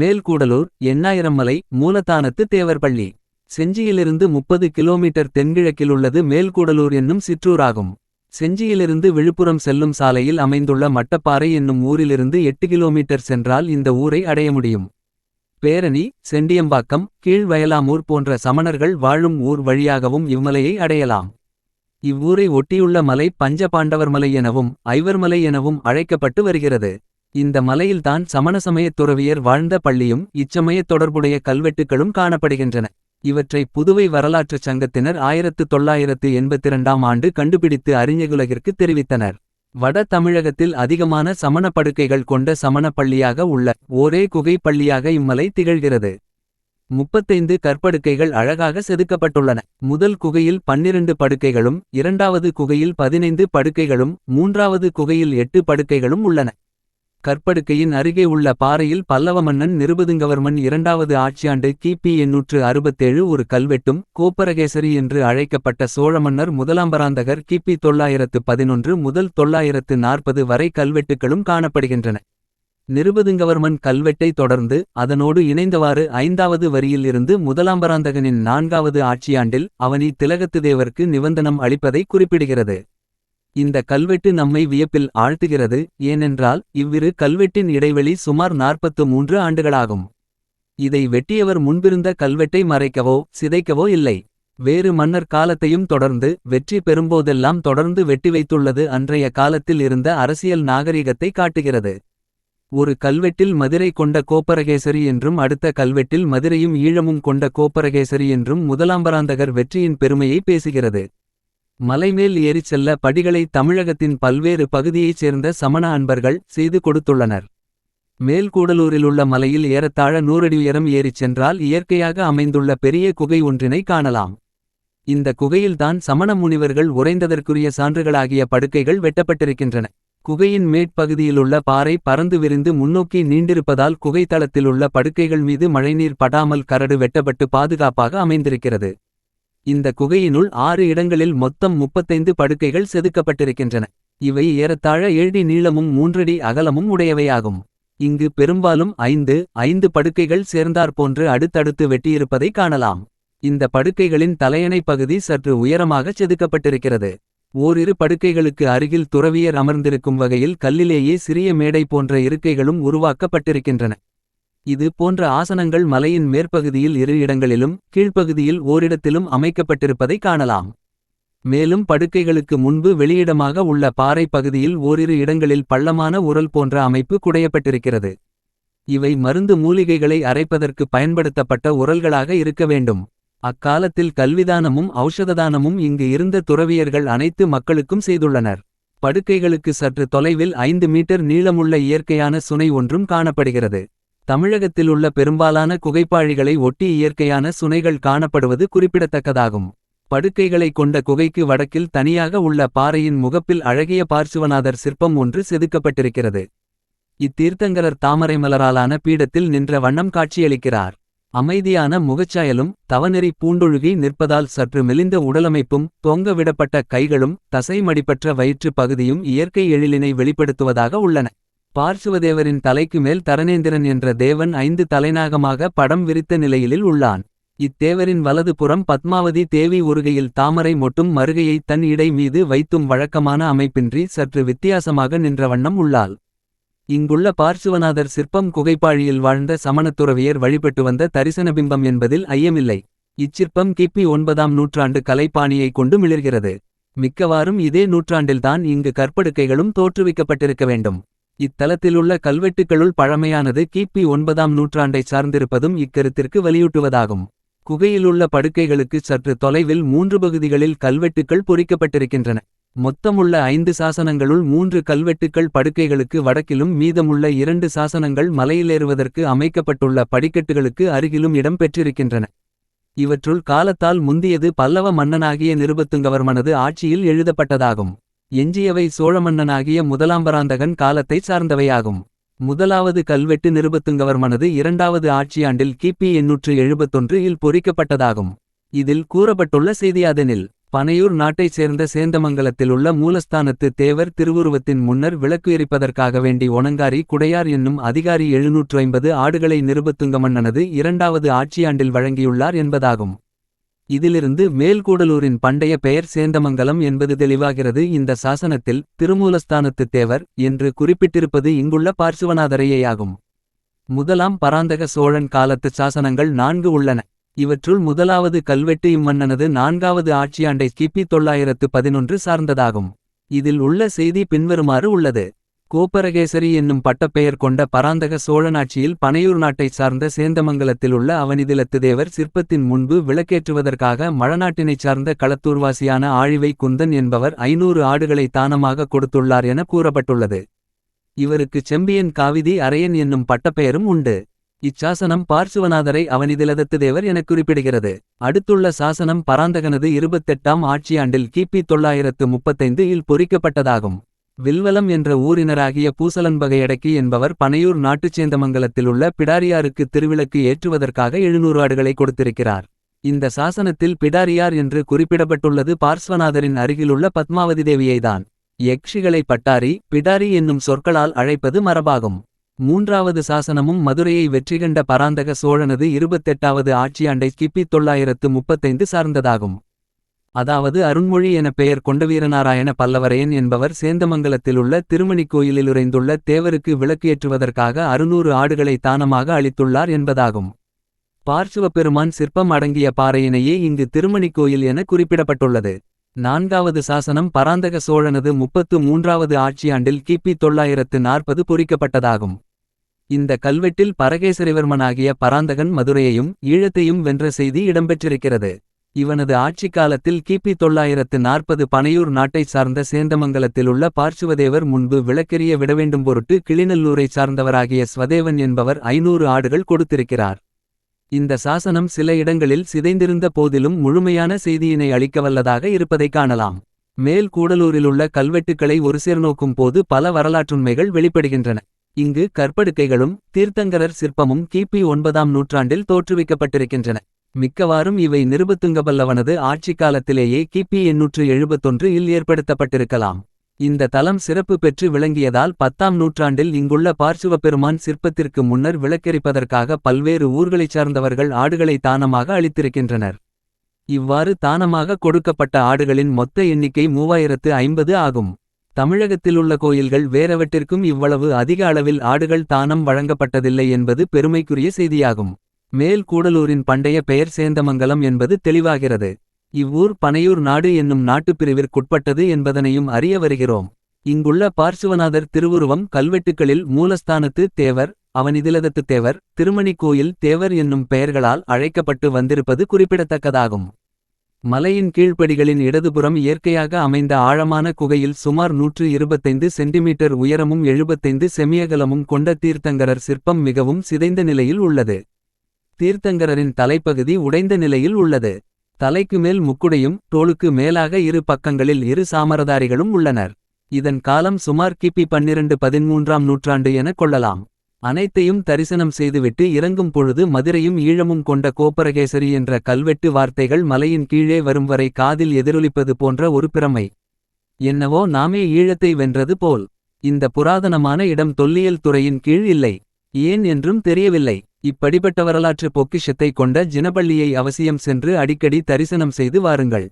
மேல்கூடலூர் எண்ணாயிரம் மலை மூலத்தானத்து தேவர்பள்ளி. செஞ்சியிலிருந்து முப்பது கிலோமீட்டர் தென்கிழக்கில் உள்ளது மேல்கூடலூர் என்னும் சிற்றூராகும். செஞ்சியிலிருந்து விழுப்புரம் செல்லும் சாலையில் அமைந்துள்ள மட்டப்பாறை என்னும் ஊரிலிருந்து எட்டு கிலோமீட்டர் சென்றால் இந்த ஊரை அடைய முடியும். பேரணி செண்டியம்பாக்கம் கீழ்வயலாமூர் போன்ற சமணர்கள் வாழும் ஊர் வழியாகவும் இம்மலையை அடையலாம். இவ்வூரை ஒட்டியுள்ள மலை பஞ்சபாண்டவர் மலை எனவும் ஐவர்மலை எனவும் அழைக்கப்பட்டு வருகிறது. இந்த மலையில்தான் சமண சமயத் துறவியர் வாழ்ந்த பள்ளியும் இச்சமயத் தொடர்புடைய கல்வெட்டுகளும் காணப்படுகின்றன. இவற்றை புதுவை வரலாற்றுச் சங்கத்தினர் ஆயிரத்து தொள்ளாயிரத்து எண்பத்திரண்டாம் ஆண்டு கண்டுபிடித்து அறிஞகுலகிற்கு தெரிவித்தனர். வட தமிழகத்தில் அதிகமான சமண படுக்கைகள் கொண்ட சமண பள்ளியாக உள்ள ஒரே குகை பள்ளியாக இம்மலை திகழ்கிறது. முப்பத்தைந்து கற்படுக்கைகள் அழகாக செதுக்கப்பட்டுள்ளன. முதல் குகையில் பன்னிரண்டு படுக்கைகளும் இரண்டாவது குகையில் பதினைந்து படுக்கைகளும் மூன்றாவது குகையில் எட்டு படுக்கைகளும் உள்ளன. கற்படுக்கையின் அருகே உள்ள பாறையில் பல்லவ மன்னன் நிருபதுங்கவர்மன் இரண்டாவது ஆட்சியாண்டு கிபி எண்ணூற்று அறுபத்தேழு ஒரு கல்வெட்டும் கோப்பரகேசரி என்று அழைக்கப்பட்ட சோழ மன்னர் முதலாம்பராந்தகர் கிபி தொள்ளாயிரத்து பதினொன்று முதல் தொள்ளாயிரத்து நாற்பது வரை கல்வெட்டுகளும் காணப்படுகின்றன. நிருபதுங்கவர்மன் கல்வெட்டை தொடர்ந்து அதனோடு இணைந்தவாறு ஐந்தாவது வரியில் இருந்து முதலாம்பராந்தகனின் நான்காவது ஆட்சியாண்டில் அவனி திலகத்துதேவர்க்கு நிபந்தனம் அளிப்பதை குறிப்பிடுகிறது. இந்த கல்வெட்டு நம்மை வியப்பில் ஆழ்த்துகிறது ஏனென்றால் இவ்விரு கல்வெட்டின் இடைவெளி சுமார் நாற்பத்து மூன்று ஆண்டுகளாகும். இதை வெட்டியவர் முன்பிருந்த கல்வெட்டை மறைக்கவோ சிதைக்கவோ இல்லை. வேறு மன்னர் காலத்தையும் தொடர்ந்து வெற்றி பெறும்போதெல்லாம் தொடர்ந்து வெட்டி வைத்துள்ளது அன்றைய காலத்தில் இருந்த அரசியல் நாகரிகத்தை காட்டுகிறது. ஒரு கல்வெட்டில் மதுரை கொண்ட கோப்பரகேசரி என்றும் அடுத்த கல்வெட்டில் மதுரையும் ஈழமும் கொண்ட கோப்பரகேசரி என்றும் முதலாம்பராந்தகர் வெற்றியின் பெருமையை பேசுகிறது. மலைமேல் ஏறிச் செல்ல படிகளை தமிழகத்தின் பல்வேறு பகுதியைச் சேர்ந்த சமண அன்பர்கள் செய்து கொடுத்துள்ளனர். மேல்கூடலூரிலுள்ள மலையில் ஏறத்தாழ நூறடி உயரம் ஏறிச் சென்றால் இயற்கையாக அமைந்துள்ள பெரிய குகை ஒன்றினை காணலாம். இந்த குகையில்தான் சமண முனிவர்கள் உறைந்ததற்குரிய சான்றுகளாகிய படுக்கைகள் வெட்டப்பட்டிருக்கின்றன. குகையின் மேற்பகுதியிலுள்ள பாறை பறந்து விரிந்து முன்னோக்கி நீண்டிருப்பதால் குகைத்தளத்திலுள்ள படுக்கைகள் மீது மழைநீர் படாமல் கரடு வெட்டப்பட்டு பாதுகாப்பாக அமைந்திருக்கிறது. இந்த குகையினுள் ஆறு இடங்களில் மொத்தம் முப்பத்தைந்து படுக்கைகள் செதுக்கப்பட்டிருக்கின்றன. இவை ஏறத்தாழ ஏழடி நீளமும் மூன்றடி அகலமும் உடையவையாகும். இங்கு பெரும்பாலும் ஐந்து ஐந்து படுக்கைகள் சேர்ந்தாற்போன்று அடுத்தடுத்து வெட்டியிருப்பதை காணலாம். இந்த படுக்கைகளின் தலையணை பகுதி சற்று உயரமாகச் செதுக்கப்பட்டிருக்கிறது. ஓரிரு படுக்கைகளுக்கு அருகில் துறவியர் அமர்ந்திருக்கும் வகையில் கல்லிலேயே சிறிய மேடை போன்ற இருக்கைகளும் உருவாக்கப்பட்டிருக்கின்றன. இது போன்ற ஆசனங்கள் மலையின் மேற்பகுதியில் இரு இடங்களிலும் கீழ்ப்பகுதியில் ஓரிடத்திலும் அமைக்கப்பட்டிருப்பதை காணலாம். மேலும் படுக்கைகளுக்கு முன்பு வெளியிடமாக உள்ள பாறை பகுதியில் ஓரிரு இடங்களில் பள்ளமான உரல் போன்ற அமைப்பு குடையப்பட்டிருக்கிறது. இவை மருந்து மூலிகைகளை அரைப்பதற்கு பயன்படுத்தப்பட்ட உரல்களாக இருக்க வேண்டும். அக்காலத்தில் கல்விதானமும் ஔஷததானமும் இங்கு இருந்த துறவியர்கள் அனைத்து மக்களுக்கும் செய்துள்ளனர். படுக்கைகளுக்கு சற்று தொலைவில் ஐந்து மீட்டர் நீளமுள்ள இயற்கையான சுனை ஒன்றும் காணப்படுகிறது. தமிழகத்திலுள்ள பெரும்பாலான குகைப்பாழிகளை ஒட்டி இயற்கையான சுனைகள் காணப்படுவது குறிப்பிடத்தக்கதாகும். படுக்கைகளை கொண்ட குகைக்கு வடக்கில் தனியாக உள்ள பாறையின் முகப்பில் அழகிய பார்சுவநாதர் சிற்பம் ஒன்று செதுக்கப்பட்டிருக்கிறது. இத்தீர்த்தங்கரர் தாமரை மலராலான பீடத்தில் நின்ற வண்ணம் காட்சியளிக்கிறார். அமைதியான முகச்சாயலும் தவநெறி பூண்டொழுகி நிற்பதால் சற்று மெலிந்த உடலமைப்பும் தொங்க விடப்பட்ட கைகளும் தசை மடிப்பற்ற வயிற்று பகுதியும் இயற்கை எழிலினை வெளிப்படுத்துவதாக உள்ளன. பார்சுவதேவரின் தலைக்கு மேல் தரணேந்திரன் என்ற தேவன் ஐந்து தலைநாகமாக படம் விரித்த நிலையிலில் உள்ளான். இத்தேவரின் வலது புறம் பத்மாவதி தேவி உருகையில் தாமரை மொட்டும் மருகையை தன் இடை மீது வைத்தும் வழக்கமான அமைப்பின்றி சற்று வித்தியாசமாக நின்ற வண்ணம் உள்ளாள். இங்குள்ள பார்சுவநாதர் சிற்பம் குகைப்பாழியில் வாழ்ந்த சமணத்துறவியர் வழிபட்டு வந்த தரிசன பிம்பம் என்பதில் ஐயமில்லை. இச்சிற்பம் கிப்பி ஒன்பதாம் நூற்றாண்டு கலைப்பாணியை கொண்டு மிளிர்கிறது. மிக்கவாறும் இதே நூற்றாண்டில்தான் இங்கு கற்படுக்கைகளும் தோற்றுவிக்கப்பட்டிருக்க வேண்டும். இத்தலத்திலுள்ள கல்வெட்டுகளுள் பழமையானது கிபி ஒன்பதாம் நூற்றாண்டை சார்ந்திருப்பதும் இக்கருத்திற்கு வலியூட்டுவதாகும் குகையிலுள்ள படுக்கைகளுக்கு சற்று தொலைவில் மூன்று பகுதிகளில் கல்வெட்டுக்கள் பொறிக்கப்பட்டிருக்கின்றன. மொத்தமுள்ள ஐந்து சாசனங்களுள் மூன்று கல்வெட்டுக்கள் படுக்கைகளுக்கு வடக்கிலும் மீதமுள்ள இரண்டு சாசனங்கள் மலையிலேறுவதற்கு அமைக்கப்பட்டுள்ள படிக்கட்டுகளுக்கு அருகிலும் இடம் பெற்றிருக்கின்றன. இவற்றுள் காலத்தால் முந்தியது பல்லவ மன்னனாகிய நிருபத்துங்கவர்மனது ஆட்சியில் எழுதப்பட்டதாகும். எஞ்சியவை சோழ மன்னனாகிய முதலாம்பராந்தகன் காலத்தை சார்ந்தவையாகும் முதலாவது கல்வெட்டு நிருபத்துங்கவர்மனது இரண்டாவது ஆட்சியாண்டில் கிபி எண்ணூற்று எழுபத்தொன்று இல் பொறிக்கப்பட்டதாகும் இதில் கூறப்பட்டுள்ள செய்தியாதெனில் பனையூர் நாட்டைச் சேர்ந்த சேந்தமங்கலத்திலுள்ள மூலஸ்தானத்து தேவர் திருவுருவத்தின் முன்னர் விளக்கு எரிப்பதற்காக வேண்டி ஒணங்காரி குடையார் என்னும் அதிகாரி எழுநூற்று ஐம்பது ஆடுகளை நிருபத்துங்கமன்னனது இரண்டாவது ஆட்சியாண்டில் வழங்கியுள்ளார் என்பதாகும். இதிலிருந்து மேல்கூடலூரின் பண்டைய பெயர் சேந்தமங்கலம் என்பது தெளிவாகிறது இந்த சாசனத்தில் திருமூலஸ்தானத்து தேவர் என்று குறிப்பிட்டிருப்பது இங்குள்ள பார்சுவநாதரையேயாகும். முதலாம் பராந்தக சோழன் காலத்துச் சாசனங்கள் நான்கு உள்ளன. இவற்றுள் முதலாவது கல்வெட்டு இம்மன்னனது நான்காவது ஆட்சியாண்டை கிபி தொள்ளாயிரத்து பதினொன்று சார்ந்ததாகும். இதில் உள்ள செய்தி பின்வருமாறு உள்ளது. கோப்பரகேசரி என்னும் பட்டப்பெயர் கொண்ட பராந்தக சோழனாட்சியில் பனையூர் நாட்டைச் சார்ந்த சேந்தமங்கலத்திலுள்ள அவனிதிலத்து தேவர் சிற்பத்தின் முன்பு விளக்கேற்றுவதற்காக மழநாட்டினைச் சார்ந்த களத்தூர்வாசியான ஆழிவை குந்தன் என்பவர் ஐநூறு ஆடுகளை தானமாக கொடுத்துள்ளார் என கூறப்பட்டுள்ளது. இவருக்கு செம்பியன் காவிதி அரையன் என்னும் பட்டப்பெயரும் உண்டு. இச்சாசனம் பார்சுவநாதரை அவனிதிலதத்து தேவர் எனக் குறிப்பிடுகிறது. அடுத்துள்ள சாசனம் பராந்தகனது இருபத்தெட்டாம் ஆட்சியாண்டில் கிபி தொள்ளாயிரத்து முப்பத்தைந்து இல் பொறிக்கப்பட்டதாகும். வில்வலம் என்ற ஊரினராகிய பூசலன்பகையடக்கி என்பவர் பனையூர் நாட்டுச் சேந்தமங்கலத்திலுள்ள பிடாரியாருக்கு திருவிளக்கு ஏற்றுவதற்காக எழுநூறு ஆடுகளை கொடுத்திருக்கிறார். இந்த சாசனத்தில் பிடாரியார் என்று குறிப்பிடப்பட்டுள்ளது பார்ஸ்வநாதரின் அருகிலுள்ள பத்மாவதி தேவியைதான். யக்ஷிகளை பட்டாரி பிடாரி என்னும் சொற்களால் அழைப்பது மரபாகும். மூன்றாவது சாசனமும் மதுரையை வெற்றிகண்ட பராந்தக சோழனது இருபத்தெட்டாவது ஆட்சியாண்டை கிபி தொள்ளாயிரத்து முப்பத்தைந்து சார்ந்ததாகும். அதாவது அருண்மொழி என பெயர் கொண்ட வீரநாராயண பல்லவரையன் என்பவர் சேந்தமங்கலத்திலுள்ள திருமணிக் கோயிலிலுறைந்துள்ள தேவருக்கு விளக்கு ஏற்றுவதற்காக அறுநூறு ஆடுகளை தானமாக அளித்துள்ளார் என்பதாகும். பார்சிவபெருமான் சிற்பம் அடங்கிய பாறையினையே இங்கு திருமணி கோயில் என குறிப்பிடப்பட்டுள்ளது. நான்காவது சாசனம் பராந்தக சோழனது முப்பத்து மூன்றாவது ஆட்சியாண்டில் கிபி தொள்ளாயிரத்து நாற்பது பொறிக்கப்பட்டதாகும். இந்த கல்வெட்டில் பரகேசரிவர்மனாகிய பராந்தகன் மதுரையையும் ஈழத்தையும் வென்ற செய்தி இடம்பெற்றிருக்கிறது. இவனது ஆட்சிக் காலத்தில் கிபி தொள்ளாயிரத்து நாற்பது பனையூர் நாட்டைச் சார்ந்த சேந்தமங்கலத்திலுள்ள பார்ச்சுவதேவர் முன்பு விளக்கெரிய விடவேண்டும் பொருட்டு கிளிநல்லூரைச் சார்ந்தவராகிய ஸ்வதேவன் என்பவர் ஐநூறு ஆடுகள் கொடுத்திருக்கிறார். இந்த சாசனம் சில இடங்களில் சிதைந்திருந்த போதிலும் முழுமையான செய்தியினை அளிக்கவல்லதாக இருப்பதைக் காணலாம். மேல் கூடலூரிலுள்ள கல்வெட்டுக்களை ஒருசேர்நோக்கும் போது பல வரலாற்றுண்மைகள் வெளிப்படுகின்றன. இங்கு கற்படுக்கைகளும் தீர்த்தங்கரர் சிற்பமும் கிபி ஒன்பதாம் நூற்றாண்டில் தோற்றுவிக்கப்பட்டிருக்கின்றன. மிக்கவாறும் இவை நிருபத்துங்கபல்லவனது ஆட்சிக் காலத்திலேயே கிபி எண்ணூற்று எழுபத்தொன்று இல் ஏற்படுத்தப்பட்டிருக்கலாம். இந்த தலம் சிறப்பு பெற்று விளங்கியதால் பத்தாம் நூற்றாண்டில் இங்குள்ள பார்சுவப்பெருமான் சிற்பத்திற்கு முன்னர் விளக்கரிப்பதற்காக பல்வேறு ஊர்களைச் சார்ந்தவர்கள் ஆடுகளை தானமாக அளித்திருக்கின்றனர். இவ்வாறு தானமாக கொடுக்கப்பட்ட ஆடுகளின் மொத்த எண்ணிக்கை மூவாயிரத்து ஐம்பது ஆகும். தமிழகத்திலுள்ள கோயில்கள் வேறவற்றிற்கும் இவ்வளவு அதிக அளவில் ஆடுகள் தானம் வழங்கப்பட்டதில்லை என்பது பெருமைக்குரிய செய்தியாகும். மேல் கூடலூரின் பண்டைய பெயர் சேந்தமங்கலம் என்பது தெளிவாகிறது. இவ்வூர் பனையூர் நாடு என்னும் நாட்டுப்பிரிவிற்குட்பட்டது என்பதனையும் அறிய வருகிறோம். இங்குள்ள பார்சுவநாதர் திருவுருவம் கல்வெட்டுக்களில் மூலஸ்தானத்து தேவர் அவனிதிலதத்து தேவர் திருமணி கோயில் தேவர் என்னும் பெயர்களால் அழைக்கப்பட்டு வந்திருப்பது குறிப்பிடத்தக்கதாகும். மலையின் கீழ்ப்படிகளின் இடதுபுறம் இயற்கையாக அமைந்த ஆழமான குகையில் சுமார் நூற்று இருபத்தைந்து சென்டிமீட்டர் உயரமும் எழுபத்தைந்து செமியகலமும் கொண்ட தீர்த்தங்கரர் சிற்பம் மிகவும் சிதைந்த நிலையில் உள்ளது. தீர்த்தங்கரரின் தலைப்பகுதி உடைந்த நிலையில் உள்ளது. தலைக்கு மேல் முக்குடையும் தோளுக்கு மேலாக இரு பக்கங்களில் இரு சாமரதாரிகளும் உள்ளனர். இதன் காலம் சுமார் கிபி பன்னிரண்டு பதிமூன்றாம் நூற்றாண்டு எனக் கொள்ளலாம். அனைத்தையும் தரிசனம் செய்துவிட்டு இறங்கும் பொழுது மதுரையும் ஈழமும் கொண்ட கோப்பரகேசரி என்ற கல்வெட்டு வார்த்தைகள் மலையின் கீழே வரும் வரை காதில் எதிரொலிப்பது போன்ற ஒரு பிரமை. என்னவோ நாமே ஈழத்தை வென்றது போல். இந்த புராதனமான இடம் தொல்லியல் துறையின் கீழ் இல்லை. ஏன் என்றும் தெரியவில்லை. இப்படிப்பட்ட வரலாற்று பொக்கிஷத்தை கொண்ட ஜினபள்ளியை அவசியம் சென்று அடிக்கடி தரிசனம் செய்து வாருங்கள்.